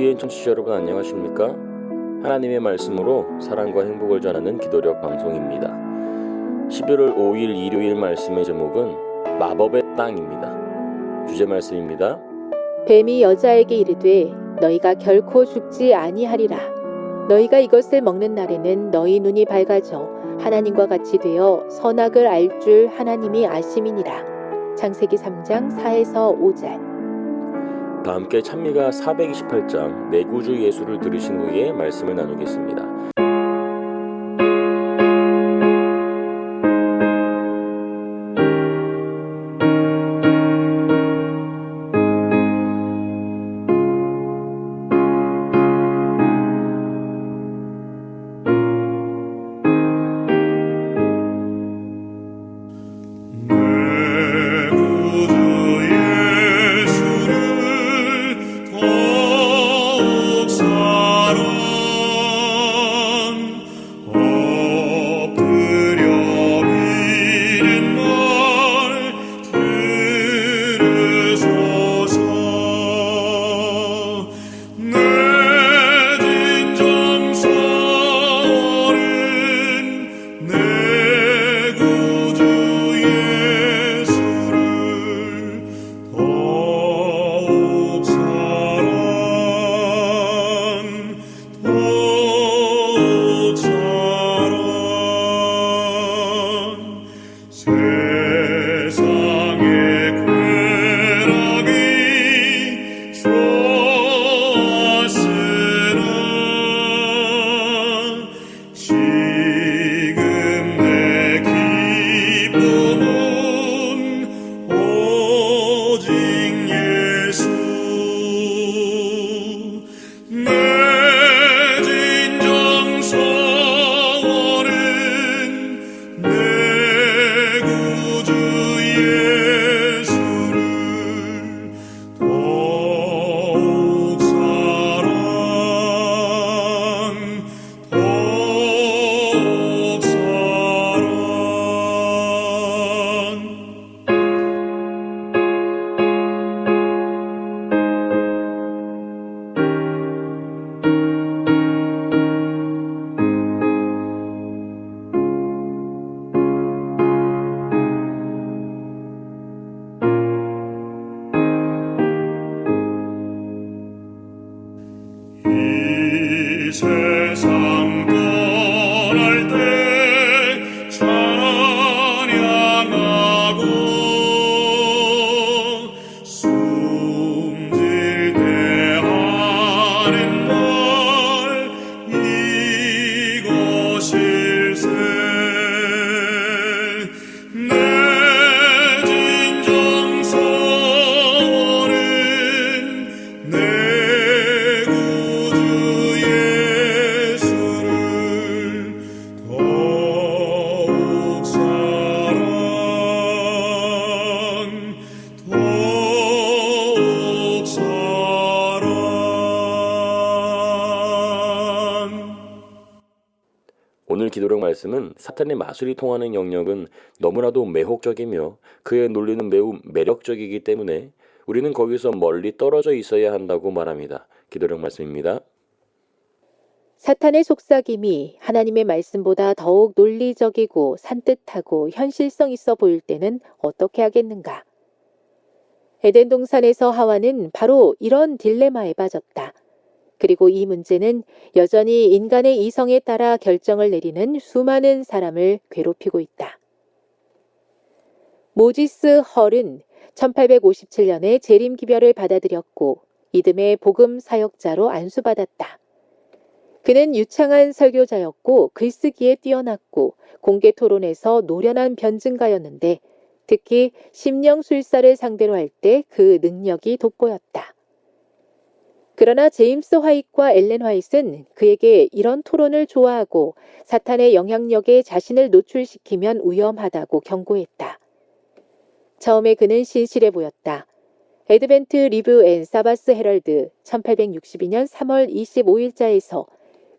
GBN 청취자 여러분 안녕하십니까? 하나님의 말씀으로 사랑과 행복을 전하는 기도력 방송입니다. 11월 5일 일요일 말씀의 제목은 마법의 땅입니다. 주제 말씀입니다. 뱀이 여자에게 이르되 너희가 결코 죽지 아니하리라 너희가 이것을 먹는 날에는 너희 눈이 밝아져 하나님과 같이 되어 선악을 알 줄 하나님이 아심이니라 창세기 3장 4에서 5절 다 함께 찬미가 428장 내 구주 예수를 들으신 후에 말씀을 나누겠습니다. 오늘 기도력 말씀은 사탄의 마술이 통하는 영역은 너무나도 매혹적이며 그의 논리는 매우 매력적이기 때문에 우리는 거기서 멀리 떨어져 있어야 한다고 말합니다. 기도력 말씀입니다. 사탄의 속삭임이 하나님의 말씀보다 더욱 논리적이고 산뜻하고 현실성 있어 보일 때는 어떻게 하겠는가? 에덴 동산에서 하와는 바로 이런 딜레마에 빠졌다. 그리고 이 문제는 여전히 인간의 이성에 따라 결정을 내리는 수많은 사람을 괴롭히고 있다. 모지스 헐은 1857년에 재림 기별을 받아들였고 이듬해 복음 사역자로 안수받았다. 그는 유창한 설교자였고 글쓰기에 뛰어났고 공개 토론에서 노련한 변증가였는데 특히 심령술사를 상대로 할 때 그 능력이 돋보였다. 그러나 제임스 화이트와 엘렌 화이트는 그에게 이런 토론을 좋아하고 사탄의 영향력에 자신을 노출시키면 위험하다고 경고했다. 처음에 그는 신실해 보였다. 에드벤트 리뷰 앤 사바스 헤럴드 1862년 3월 25일자에서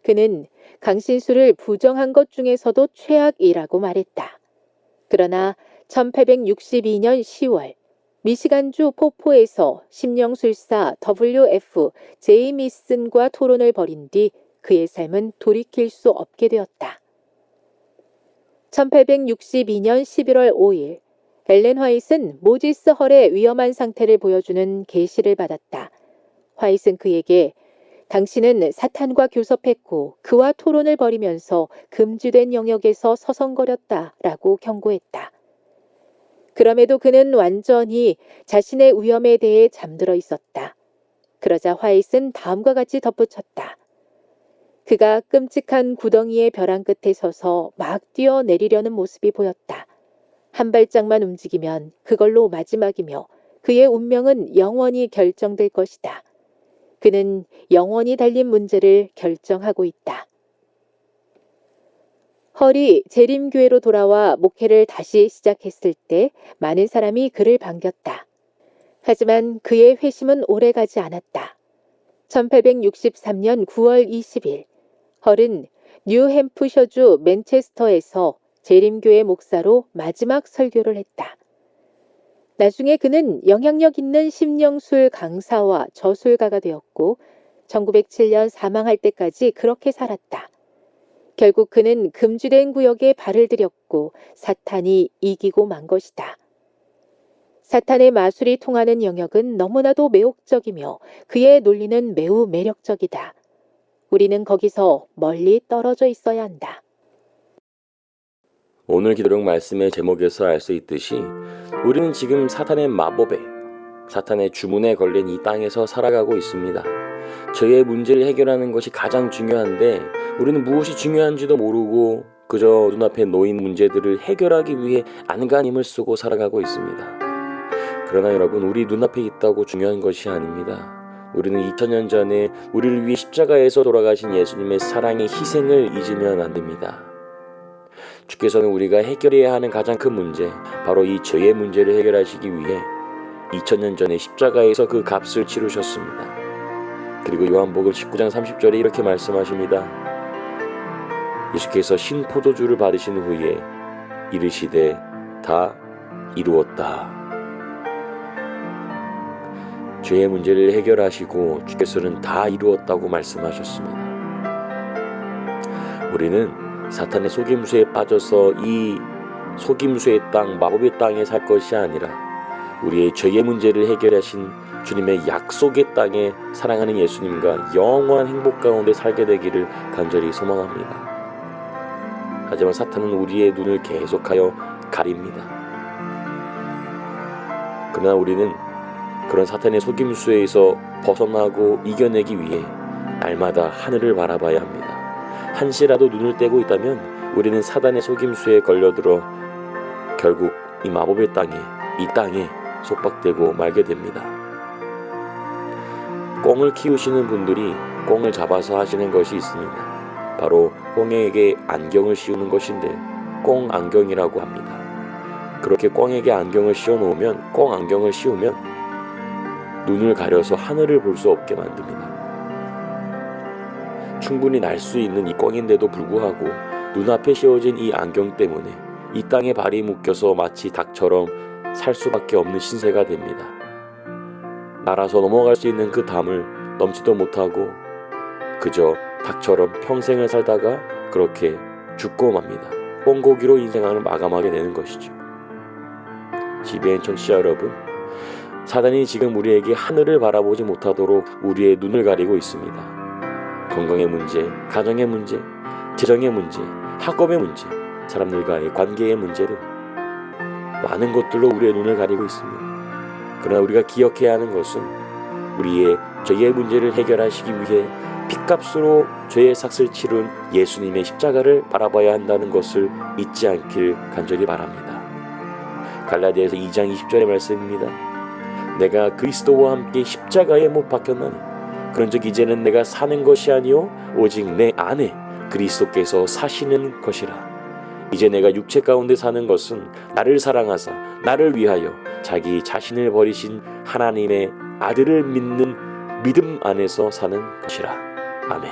그는 강신수를 부정한 것 중에서도 최악이라고 말했다. 그러나 1862년 10월 미시간주 포포에서 심령술사 WF 제이미슨과 토론을 벌인 뒤 그의 삶은 돌이킬 수 없게 되었다. 1862년 11월 5일 엘렌 화이트는 모지스 헐의 위험한 상태를 보여주는 계시를 받았다. 화이트는 그에게 당신은 사탄과 교섭했고 그와 토론을 벌이면서 금지된 영역에서 서성거렸다 라고 경고했다. 그럼에도 그는 완전히 자신의 위험에 대해 잠들어 있었다. 그러자 화이트는 다음과 같이 덧붙였다. 그가 끔찍한 구덩이의 벼랑 끝에 서서 막 뛰어내리려는 모습이 보였다. 한 발짝만 움직이면 그걸로 마지막이며 그의 운명은 영원히 결정될 것이다. 그는 영원히 달린 문제를 결정하고 있다. 헐이 재림교회로 돌아와 목회를 다시 시작했을 때 많은 사람이 그를 반겼다. 하지만 그의 회심은 오래가지 않았다. 1863년 9월 20일, 헐은 뉴햄프셔주 맨체스터에서 재림교회 목사로 마지막 설교를 했다. 나중에 그는 영향력 있는 심령술 강사와 저술가가 되었고 1907년 사망할 때까지 그렇게 살았다. 결국 그는 금지된 구역에 발을 들였고 사탄이 이기고 만 것이다. 사탄의 마술이 통하는 영역은 너무나도 매혹적이며 그의 논리는 매우 매력적이다. 우리는 거기서 멀리 떨어져 있어야 한다. 오늘 기도록 말씀의 제목에서 알 수 있듯이 우리는 지금 사탄의 마법에 사탄의 주문에 걸린 이 땅에서 살아가고 있습니다. 저의 문제를 해결하는 것이 가장 중요한데 우리는 무엇이 중요한지도 모르고 그저 눈앞에 놓인 문제들을 해결하기 위해 안간힘을 쓰고 살아가고 있습니다. 그러나 여러분 우리 눈앞에 있다고 중요한 것이 아닙니다. 우리는 2000년 전에 우리를 위해 십자가에서 돌아가신 예수님의 사랑의 희생을 잊으면 안 됩니다. 주께서는 우리가 해결해야 하는 가장 큰 문제, 바로 이 죄의 문제를 해결하시기 위해 2000년 전에 십자가에서 그 값을 치르셨습니다. 그리고 요한복음 19장 30절에 이렇게 말씀하십니다. 예수께서 신 포도주를 받으신 후에 이르시되 다 이루었다. 죄의 문제를 해결하시고 주께서는 다 이루었다고 말씀하셨습니다. 우리는 사탄의 속임수에 빠져서 이 속임수의 땅, 마법의 땅에 살 것이 아니라 우리의 죄의 문제를 해결하신 주님의 약속의 땅에 사랑하는 예수님과 영원한 행복 가운데 살게 되기를 간절히 소망합니다. 하지만 사탄은 우리의 눈을 계속하여 가립니다. 그러나 우리는 그런 사탄의 속임수에서 벗어나고 이겨내기 위해 날마다 하늘을 바라봐야 합니다. 한시라도 눈을 떼고 있다면 우리는 사단의 속임수에 걸려들어 결국 이 마법의 땅에 이 땅에 속박되고 말게 됩니다. 꽁을 키우시는 분들이 꽁을 잡아서 하시는 것이 있습니다. 바로 꽁에게 안경을 씌우는 것인데 꽁 안경이라고 합니다. 그렇게 꽁에게 안경을 씌워 놓으면 꽁 안경을 씌우면 눈을 가려서 하늘을 볼 수 없게 만듭니다. 충분히 날 수 있는 이 꽁인데도 불구하고 눈앞에 씌워진 이 안경 때문에 이 땅에 발이 묶여서 마치 닭처럼 살 수밖에 없는 신세가 됩니다. 날아서 넘어갈 수 있는 그 담을 넘지도 못하고 그저 닭처럼 평생을 살다가 그렇게 죽고 맙니다. 꽁고기로 인생을 마감하게 되는 것이죠. 지배인 청취자 여러분, 사단이 지금 우리에게 하늘을 바라보지 못하도록 우리의 눈을 가리고 있습니다. 건강의 문제, 가정의 문제, 재정의 문제, 학업의 문제, 사람들과의 관계의 문제로 많은 것들로 우리의 눈을 가리고 있습니다. 그러나 우리가 기억해야 하는 것은 우리의 죄의 문제를 해결하시기 위해 핏값으로 죄의 삭을 치른 예수님의 십자가를 바라봐야 한다는 것을 잊지 않길 간절히 바랍니다. 갈라디아서 2장 20절의 말씀입니다. 내가 그리스도와 함께 십자가에 못 박혔나니 그런즉 이제는 내가 사는 것이 아니요 오직 내 안에 그리스도께서 사시는 것이라. 이제 내가 육체 가운데 사는 것은 나를 사랑하사 나를 위하여 자기 자신을 버리신 하나님의 아들을 믿는 믿음 안에서 사는 것이라. 아멘.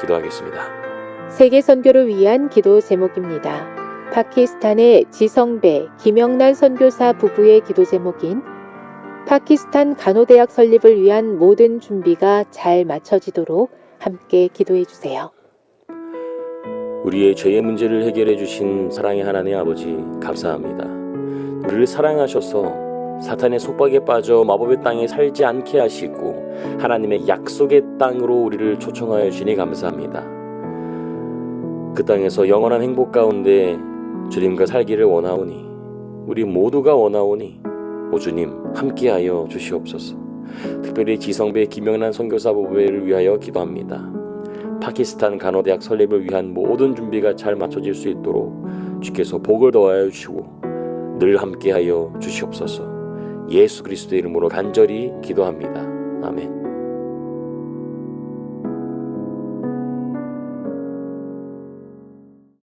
기도하겠습니다. 세계 선교를 위한 기도 제목입니다. 파키스탄의 지성배, 김영란 선교사 부부의 기도 제목인 파키스탄 간호대학 설립을 위한 모든 준비가 잘 마쳐지도록 함께 기도해 주세요. 우리의 죄의 문제를 해결해 주신 사랑의 하나님 아버지 감사합니다. 우리를 사랑하셔서 사탄의 속박에 빠져 마법의 땅에 살지 않게 하시고 하나님의 약속의 땅으로 우리를 초청하여 주니 감사합니다. 그 땅에서 영원한 행복 가운데 주님과 살기를 원하오니 우리 모두가 원하오니 오 주님 함께하여 주시옵소서. 특별히 지성배 김영란 선교사 부부를 위하여 기도합니다. 파키스탄 간호대학 설립을 위한 모든 준비가 잘 맞춰질 수 있도록 주께서 복을 더하여 주시고 늘 함께하여 주시옵소서. 예수 그리스도의 이름으로 간절히 기도합니다.